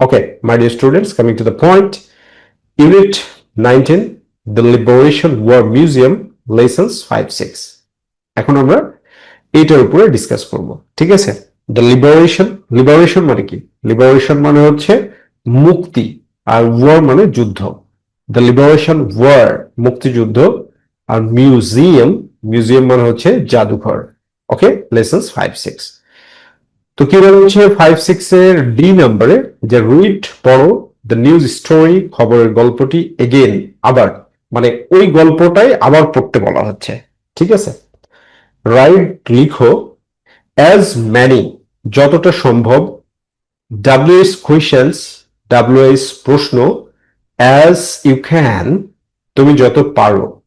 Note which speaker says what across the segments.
Speaker 1: Okay, my dear students, coming to the point, Unit 19, The Liberation War Museum, Lessons 5, 6. এখন আমরা এটার উপরে discuss করব ঠিক আছে? দ্য লিবারেশন লিবারেশন মানে কি? লিবারেশন মানে হচ্ছে মুক্তি আর ওয়ার মানে যুদ্ধ। দ্য লিবারেশন ওয়ার মুক্তিযুদ্ধ আর মিউজিয়াম মিউজিয়াম মানে হচ্ছে জাদুঘর। ওকে লেসেন্স ফাইভ সিক্স তো কি বলা হচ্ছে? ফাইভ সিক্স এর ডি নাম্বারে যে রিড পড়ো দ্য নিউজ স্টোরি খবরের গল্পটি এগেন আবার মানে ওই গল্পটাই আবার পড়তে বলা হচ্ছে। ঠিক আছে? রাইট লিখো অ্যাজ ম্যানি যতটা সম্ভব ডাব্লিউএস কোয়েশনস ডাব্লিউএস প্রশ্ন অ্যাজ ইউ ক্যান তুমি যত পারো।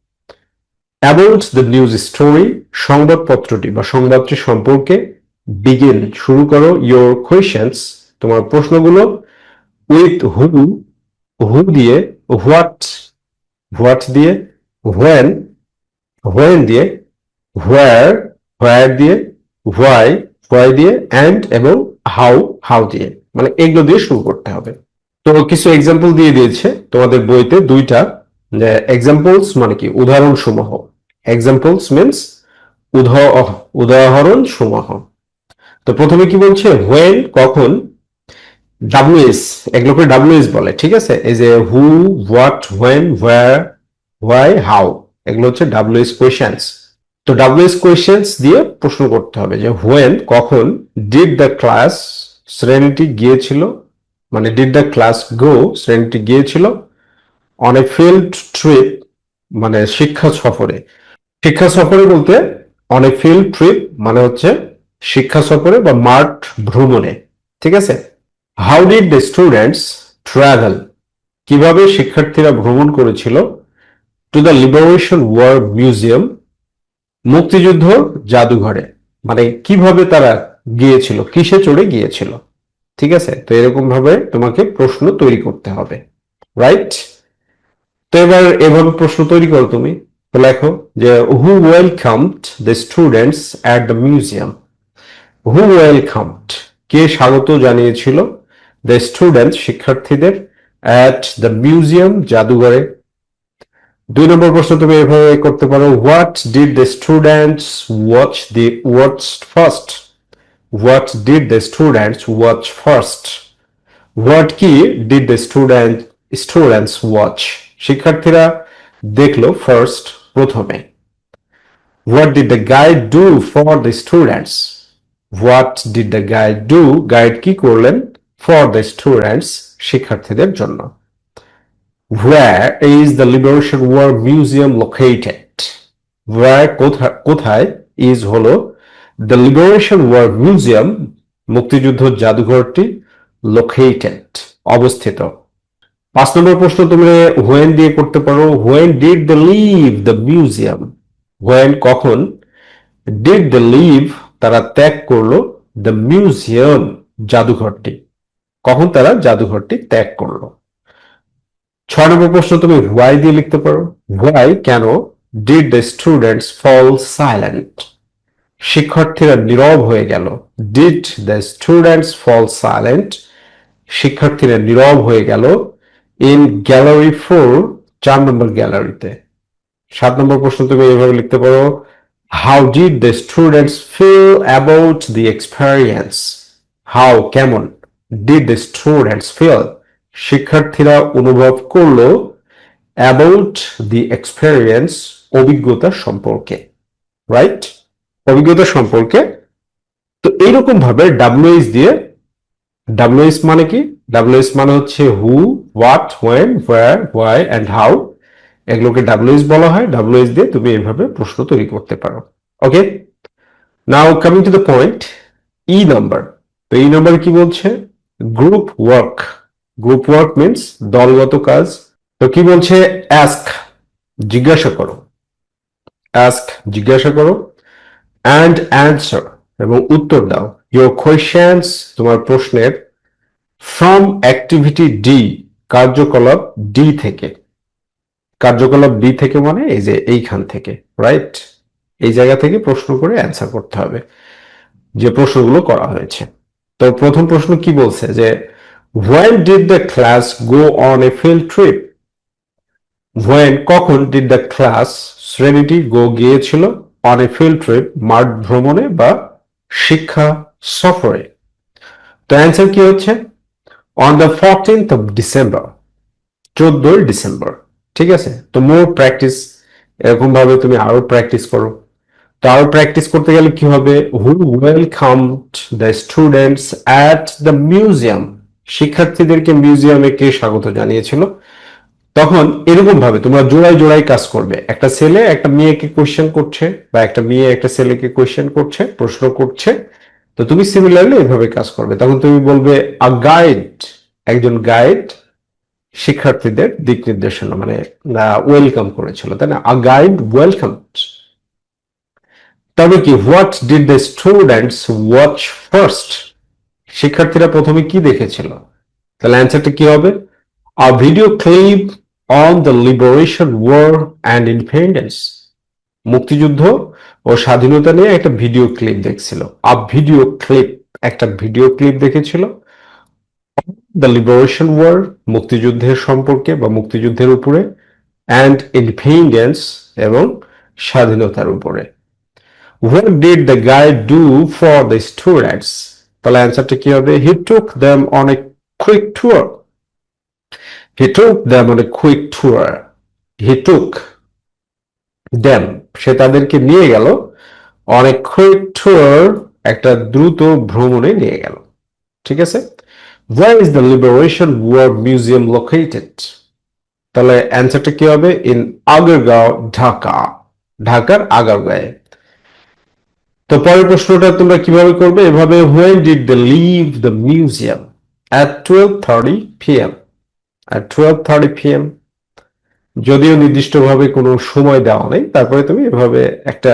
Speaker 1: অ্যাবাউট দ্য নিউজ স্টোরি সংবাদপত্রটি বা সংবাদটি সম্পর্কে বিগিন শুরু করো ইয়োর কোয়েশনস তোমার প্রশ্নগুলো উইথ হু হু দিয়ে হোয়াট হোয়াট দিয়ে হোয়েন হোয়েন দিয়ে হোয়ার হোয়ার দিয়ে হোয়াই হোয়াই দিয়ে অ্যান্ড এবং হাউ হাউ দিয়ে মানে এগুলো দিয়ে শুরু করতে হবে। তো কিছু এক্সাম্পল দিয়ে দিয়েছে তোমাদের বইতে দুইটা এক্সাম্পলস মানে কি? উদাহরণ সমূহ এক্সাম্পলস মিনস উদাহরণ সমূহ তো প্রথমে কি বলছে? হোয়েন কখন? ডাব্লিউএস এগুলোকে ডাব্লিউএস বলে, ঠিক আছে? এই যে who what when where why how এগুলো হচ্ছে ডাব্লিউএস কোয়েশনস তো ডাব্লিউএস কোয়েশনস দিয়ে প্রশ্ন করতে হবে যে হোয়েন কখন ডিড দ্য ক্লাস শ্রেণীটি গিয়েছিল? মানে ডিড দ্য ক্লাস গো শ্রেণীটি গিয়েছিল? অন এ ফিল্ড ট্রিপ মানে শিক্ষা সফরে। শিক্ষা সফরে বলতে অন এ ফিল্ড ট্রিপ মানে হচ্ছে শিক্ষা সফরে বা মাঠ ভ্রমণে, ঠিক আছে? How did the students travel কীভাবে শিক্ষার্থীরা ভ্রমণ করেছিল? To the liberation war museum মুক্তিযুদ্ধ জাদুঘরে। মানে কীভাবে তারা গিয়েছিল? কিসে চড়ে গিয়েছিল? ঠিক আছে? তো এরকম ভাবে তোমাকে প্রশ্ন তৈরি করতে হবে। রাইট তো এবার এভাবে প্রশ্ন তৈরি করো তুমি। তো লেখো যে who welcomed the students at the museum who welcomed কে স্বাগত জানিয়েছিল? দ্য স্টুডেন্ট শিক্ষার্থীদের অ্যাট দ্য মিউজিয়াম জাদুঘরে। দুই নম্বর প্রশ্ন, তুমি এভাবে করতে পারো। What did the students watch the watch first what did the students watch first what কি did the student students watch শিক্ষার্থীরা দেখল ফার্স্ট প্রথমে। What did the guide do for the students what did the guide do guide কি করলেন? For the students শিক্ষার্থীদের জন্য। Is the Liberation War Museum located? Where কোথা- কোথায় ইজ হলো the লিবারেশন War মিউজিয়াম মুক্তিযুদ্ধ জাদুঘরটি located, অবস্থিত। পাঁচ নম্বর প্রশ্ন তুমি হোয়েন দিয়ে করতে পারো। When did the leave the museum when কখন? ডিড দ্য লিভ তারা ত্যাগ করল দ্য মিউজিয়াম জাদুঘরটি। কখন তারা জাদুঘরটি ত্যাগ করল? ছয় নম্বর প্রশ্ন তুমি হোয়াই দিয়ে লিখতে পারো। হোয়াই কেন did the students fall silent শিক্ষার্থীরা নীরব হয়ে গেল। Did the students fall silent শিক্ষার্থীরা নীরব হয়ে গেল ইন গ্যালারি ফোর চার নম্বর গ্যালারিতে সাত নম্বর প্রশ্ন তুমি এইভাবে লিখতে পারো। How did the students feel about the experience how কেমন ডিড দ্য স্টুডেন্টস ফিল শিক্ষার্থীরা অনুভব করল অ্যাবাউট দি এক্সপেরিয়েন্স অভিজ্ঞতা সম্পর্কে রাইট অভিজ্ঞতা সম্পর্কে। তো এইরকম ভাবে ডাব্লিউএস দিয়ে ডাব্লিউএস মানে কি? ডাব্লিউএস মানে হচ্ছে who what when where why and how এগুলোকে ডাব্লিউএস বলা হয় ডাব্লিউএস দিয়ে তুমি এইভাবে প্রশ্ন তৈরি করতে পারো। Okay now coming to the point E number তো এই নাম্বার কি বলছে? Group work group work means দলগত কাজ। তো কি বলছে? অ্যাস্ক জিজ্ঞাসা করো। অ্যাস্ক জিজ্ঞাসা করো। অ্যান্ড অ্যান্সার এবং উত্তর দাও। ইউর কোয়েশ্চেন্স তোমার প্রশ্নের ফ্রম অ্যাক্টিভিটি ডি কার্যকলাপ ডি থেকে। কার্যকলাপ বি থেকে মানে এই যে এইখান থেকে রাইট এই জায়গা থেকে প্রশ্ন করে অ্যান্সার করতে হবে যে প্রশ্নগুলো করা হয়েছে। তো প্রথম প্রশ্ন কি বলছে যে, when did the class go on a field trip when, কখন ডিড দ্য ক্লাস শ্রেণীটি গো গিয়েছিল অন এ ফিল্ড ট্রিপ মাঠ ভ্রমণে বা শিক্ষা সফরে? তো অ্যান্সার কি হচ্ছে? On the fourteenth of December চোদ্দই ডিসেম্বর ঠিক আছে? তো মোর প্র্যাকটিস এরকম ভাবে তুমি আরও প্র্যাকটিস করো। তো আরও প্র্যাকটিস করতে গেলে কি হবে? Who welcome the students at the museum শিক্ষার্থীদেরকে মিউজিয়ামে কে স্বাগত জানিয়েছিল? তখন এরকম ভাবে তোমরা জোড়ায় জোড়ায় কাজ করবে। একটা ছেলে একটা মেয়েকে কোয়েশ্চেন করছে বা একটা মেয়ে একটা ছেলেকে কোয়েশ্চেন করছে, প্রশ্ন করছে। তো তুমি সিমিলারলি এভাবে কাজ করবে। তখন তুমি বলবে আ গাইড একজন গাইড শিক্ষার্থীদের দিক নির্দেশনা মানে ওয়েলকাম করেছিল, তাই না? আ গাইড ওয়েলকাম তবে কি what did the students watch first শিক্ষার্থীরা প্রথমে কি দেখেছিল? তাহলে অ্যান্সারটা কি হবে? A video clip on the liberation war and independence মুক্তিযুদ্ধ ও স্বাধীনতা নিয়ে একটা ভিডিও ক্লিপ দেখছিল। আ ভিডিও ক্লিপ একটা ভিডিও ক্লিপ দেখেছিল। দ্য লিবারেশন ওয়ার মুক্তিযুদ্ধের সম্পর্কে বা মুক্তিযুদ্ধের উপরে অ্যান্ড ইন্ডিপেন্ডেন্স এবং স্বাধীনতার উপরে। What did the guide do for the students তাহলে অ্যান্সারটা কি হবে? He took them on a quick tour he took them on a quick tour he took them সে তাদেরকে নিয়ে গেল অনেক কুইক টুয়ার একটা দ্রুত ভ্রমণে নিয়ে গেল। ঠিক আছে? Where is the Liberation War Museum located? তাহলে অ্যান্সারটা কি হবে? ইন আগারগাঁও ঢাকা ঢাকার আগারগাঁয়ে তো পরের প্রশ্নটা তোমরা কীভাবে করবে? এভাবে, when did they leave the museum? At 12:30 pm at 12:30 pm যদিও নির্দিষ্টভাবে কোনো সময় দেওয়া নেই, তারপরে তুমি এভাবে একটা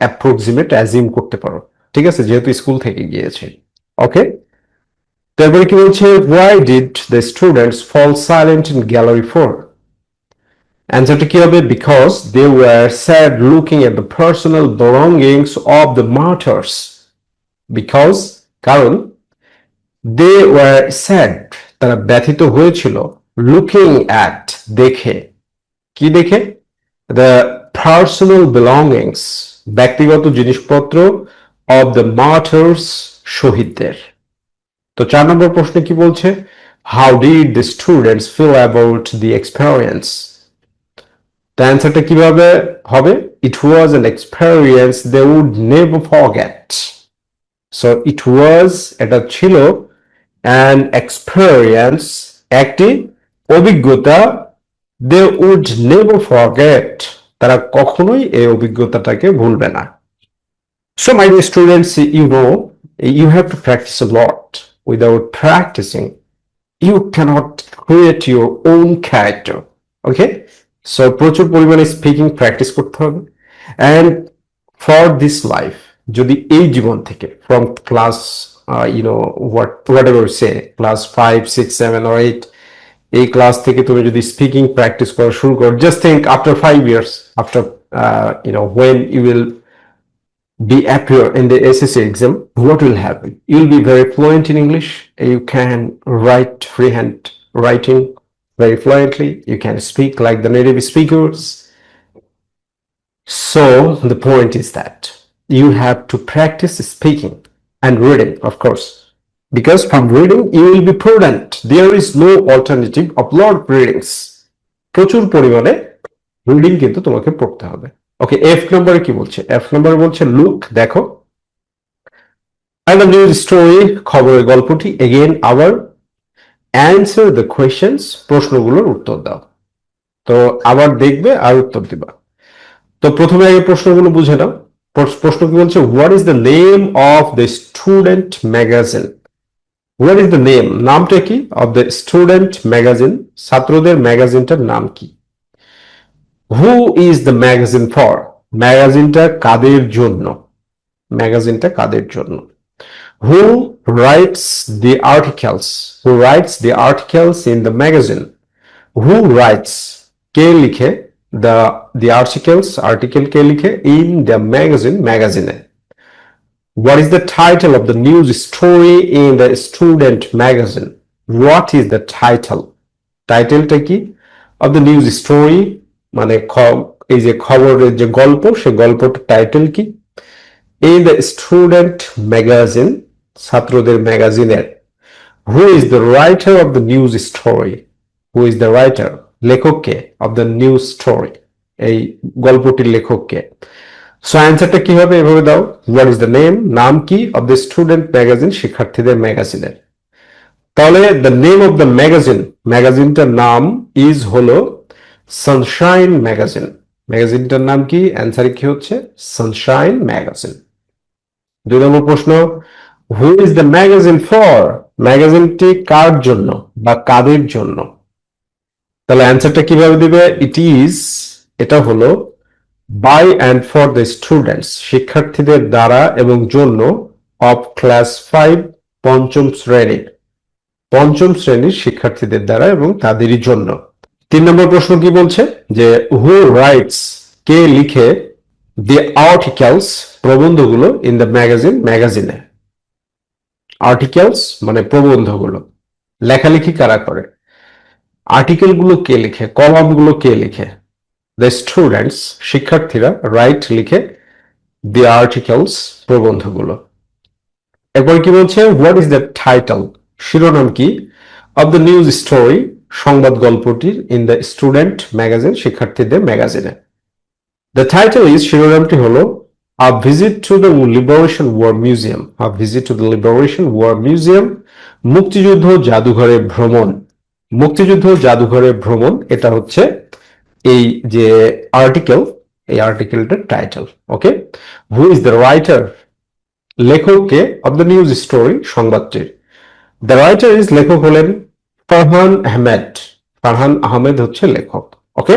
Speaker 1: অ্যাপ্রক্সিমেট অ্যাজিম করতে পারো। ঠিক আছে? যেহেতু স্কুল থেকে গিয়েছে। ওকে তারপরে কি বলছে, why did the students fall silent in gallery 4 অ্যান্সারটা কি হবে? Because they were sad looking at the personal belongings of the martyrs because কারণ দে ওয়ার স্যাড তারা ব্যথিত হয়েছিল লুকিং অ্যাট দেখে। কি দেখে? দ্য পার্সোনাল বিলঙ্গিংস ব্যক্তিগত জিনিসপত্র অব দ্য মার্টার্স শহীদদের। তো চার নম্বর প্রশ্নে কি বলছে? How did the students feel about the experience অ্যান্সারটা কীভাবে হবে? It was an experience they would never forget so it was এটা ছিল অ্যান এক্সপেরিয়েন্স একটি অভিজ্ঞতা দে উড নেভার ফরগেট তারা কখনোই এই অভিজ্ঞতাটাকে ভুলবে না। So my students you know you have to practice a without practicing, you cannot create your own character, okay? So, প্রচুর পরিমাণে স্পিকিং প্র্যাকটিস করতে হবে. অ্যান্ড ফর দিস লাইফ যদি এই জীবন থেকে from class you know what whatever say class five six seven or eight এই class থেকে তুমি যদি স্পিকিং প্র্যাকটিস করা শুরু করো just think after five years after you know when you will be appear in the SSC exam, what will happen? You'll be very fluent in English. You can write freehand writing very fluently. You can speak like the native speakers. So the point is that you have to practice speaking and reading, of course. Because from reading, you will be prudent. There is no alternative of lot of readings. প্রচুর পরিমাণে reading কিন্তু তোমাকে পড়তে হবে okay F নম্বরে কি বলছে? F নম্বরে বলছে লুক দেখো। নিউজ স্টোরি খবরের গল্পটি। এগেন আবার অ্যান্সার দ্য কোয়েশ্চেন্স প্রশ্নগুলোর উত্তর দাও। তো আবার দেখবে আর উত্তর দিবা। তো প্রথমে আগে প্রশ্নগুলো বুঝে নাও। প্রশ্ন কি বলছে? What is the name of the student magazine what is the name নামটা কি? অফ দ্য স্টুডেন্ট ম্যাগাজিন ছাত্রদের ম্যাগাজিনটার নাম কি? Who is the magazine for ম্যাগাজিনটা কাদের জন্য? ম্যাগাজিনটা কাদের জন্য? Who writes the articles who writes the articles in the magazine who writes কে লিখে? দ্য দি আর্টিকেলস আর্টিকেল কে লিখে? ইন দ্য ম্যাগাজিন ম্যাগাজিনে What is the title of the news story in the student magazine? What is the title টাইটেলটা কি? Of the news story মানে এই যে খবরের যে গল্প সে গল্পটার টাইটেল কি? এই দ্য স্টুডেন্ট ম্যাগাজিন ছাত্রদের ম্যাগাজিনের who is the writer of the news story who is the writer লেখককে অফ দ্য নিউজ স্টোরি এই গল্পটির লেখককে সো অ্যান্সারটা কি হবে এভাবে দাও। হোয়াট ইজ দ্য নেম নাম কি? অফ দ্য স্টুডেন্ট ম্যাগাজিন শিক্ষার্থীদের ম্যাগাজিনের তাহলে the name of the magazine ম্যাগাজিনটার নাম ইজ হলো সানশাইন ম্যাগাজিন ম্যাগাজিনটার নাম কি? অ্যান্সারে কি হচ্ছে? সানশাইন ম্যাগাজিন দুই নম্বর প্রশ্ন who is the magazine for ম্যাগাজিনটি কার জন্য বা কাদের জন্য? তাহলে অ্যান্সারটা কীভাবে দিবে? ইট ইজ এটা হলো by and for the students শিক্ষার্থীদের দ্বারা এবং জন্য অফ ক্লাস ফাইভ পঞ্চম শ্রেণির পঞ্চম শ্রেণির শিক্ষার্থীদের দ্বারা এবং তাদেরই জন্য। তিন নম্বর প্রশ্ন কি বলছে? যে হু রাইটস কে লিখে দি আর্টিকেলস প্রবন্ধগুলো ইন দ্য ম্যাগাজিন ম্যাগাজিনে আর্টিকেলস মানে প্রবন্ধগুলো। লেখালেখি কারা করে? আর্টিকেলগুলো কে লিখে? কলামগুলো কে লিখে? দ্য স্টুডেন্টস শিক্ষার্থীরা রাইট লিখে দি আর্টিকেলস প্রবন্ধগুলো। এরপর কি বলছে? হোয়াট ইজ দ্য টাইটেল শিরোনাম কি? অব দ্য নিউজ স্টোরি সংবাদ গল্পটির ইন দ্য স্টুডেন্ট ম্যাগাজিন শিক্ষার্থীদের ম্যাগাজিনে দ্য টাইটেল ইজ শিরোনামটি হলো a visit to the liberation war museum a visit to the liberation war museum মুক্তিযুদ্ধ জাদুঘরে ভ্রমণ। মুক্তিযুদ্ধ জাদুঘরে ভ্রমণ, এটা হচ্ছে এই যে আর্টিকেল এই আর্টিকেলটার title okay who is the writer লেখককে অব দ্য নিউজ স্টোরি সংবাদটির। দ্য রাইটার ইজ লেখক হলেন ফারহান আহমেদ। ফারহান আহমেদ হচ্ছে লেখক ওকে